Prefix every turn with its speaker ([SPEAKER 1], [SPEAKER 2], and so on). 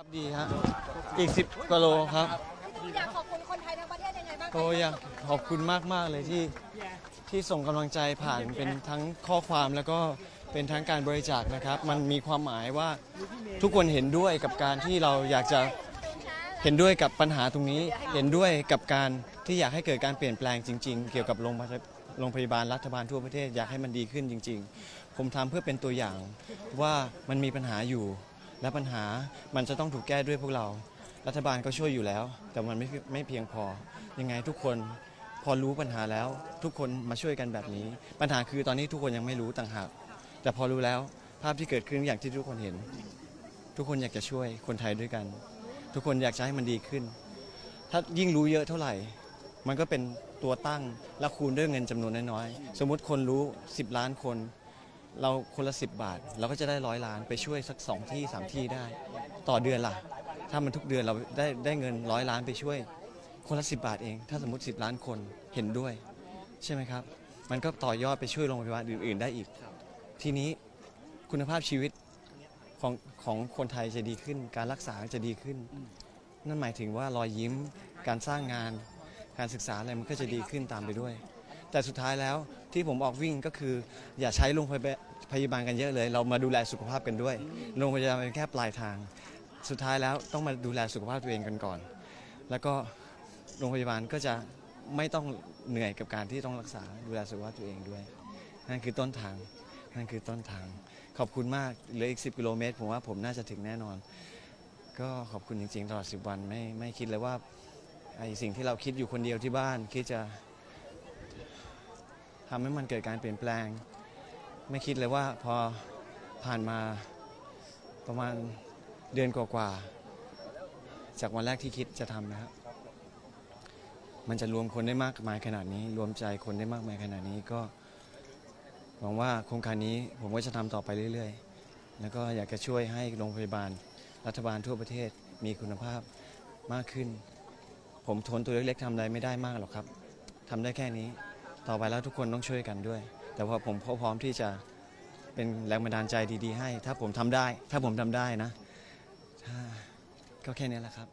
[SPEAKER 1] ครับดีฮะอีก 10กิโลครับ
[SPEAKER 2] อยากขอบคุณคนไทยทั้งประเทศยังไงบ้าง
[SPEAKER 1] โอ้อยากขอบคุณมากๆเลยที่ที่ส่งกำลังใจผ่านเป็นทั้งข้อความแล้วก็เป็นทั้งการบริจาคนะครับ มันมีความหมายว่าทุกคนเห็นด้วยกับการที่เราอยากจะเห็นด้วยกับปัญหาตรงนี้ เห็นด้วยกับการที่อยากให้เกิดการเปลี่ยนแปลงจริง ๆ เกี่ยวกับโรงพยาบาลโรงพยาบาลรัฐบาลทั่วประเทศอยากให้มันดีขึ้นจริง ๆ ผมทำเพื่อเป็นตัวอย่างว่ามันมีปัญหาอยู่ และปัญหามันจะต้องถูกแก้ด้วยพวกเรา รัฐบาลก็ช่วยอยู่แล้ว แต่มันไม่ไม่เพียงพอ ยังไงทุกคนพอรู้ปัญหาแล้ว ทุกคนมาช่วยกันแบบนี้ ปัญหาคือตอนนี้ทุกคนยังไม่รู้ต่างหาก แต่พอรู้แล้วภาพที่เกิดขึ้นอย่างที่ทุกคนเห็น ทุกคนอยากจะช่วยคนไทยด้วยกัน ทุกคนอยากจะให้มันดีขึ้น ถ้ายิ่งรู้เยอะเท่าไหร่ มันก็เป็นตัวตั้งและคูณด้วยเงินจำนวนน้อยๆ สมมุติคนรู้ 10 ล้านคน เราคนละ 10 บาท เราก็จะได้ร้อยล้านไปช่วยสักสองที่สามที่ได้ ต่อเดือนล่ะ ถ้ามันทุกเดือนเราได้ได้เงินร้อยล้านไปช่วย คนละ 10 บาทเอง ถ้าสมมติ 10 ล้านคนเห็นด้วย ใช่ไหมครับ มันก็ต่อยอดไปช่วยโรงพยาบาลอื่น ๆ ได้อีก ทีนี้คุณภาพชีวิตของของคนไทยจะดีขึ้น การรักษาจะดีขึ้น นั่นหมายถึงว่ารอยยิ้ม การสร้างงาน การศึกษาอะไรมันก็จะดีขึ้นตามไปด้วย แต่สุดท้ายแล้ว ที่ผมออกวิ่งก็คือ อย่าใช้โรงพยาบาลกันเยอะเลย เรามาดูแลสุขภาพกันด้วยโรงพยาบาลเป็นแค่ปลายทาง สุดท้ายแล้วต้องมาดูแลสุขภาพตัวเองกันก่อน แล้วก็โรงพยาบาลก็จะไม่ต้องเหนื่อยกับการที่ต้องรักษาดูแลสุขภาพตัวเองด้วย นั่นคือต้นทางนั่นคือต้นทาง ขอบคุณมากเหลืออีก 10 กิโลเมตรผมว่าผมน่าจะถึงแน่นอน ก็ขอบคุณจริงๆตลอด 10 วันไม่ไม่คิดเลยว่าไอ้สิ่งที่เราคิดอยู่คนเดียวที่บ้านคิดจะ ทำให้มันเกิดการเปลี่ยนแปลง ไม่คิดเลยว่าพอผ่านมาประมาณเดือนกว่าๆจากวันแรกที่คิดจะทำนะครับ มันจะรวมคนได้มากมายขนาดนี้ รวมใจคนได้มากมายขนาดนี้ก็หวังว่าโครงการนี้ผมก็จะทำต่อไปเรื่อย ๆ แล้วก็อยากจะช่วยให้โรงพยาบาล รัฐบาลทั่วประเทศมีคุณภาพมากขึ้น ผมทนตัวเล็กๆทำอะไรไม่ได้มากหรอกครับทำได้แค่นี้ ต่อไปแล้วทุกคนต้องช่วยกันด้วย แต่ว่าผมก็พร้อมที่จะเป็นแรงบันดาลใจดี ๆ ให้ ถ้าผมทำได้ ถ้าผมทำได้นะถ้าก็แค่นี้แหละครับ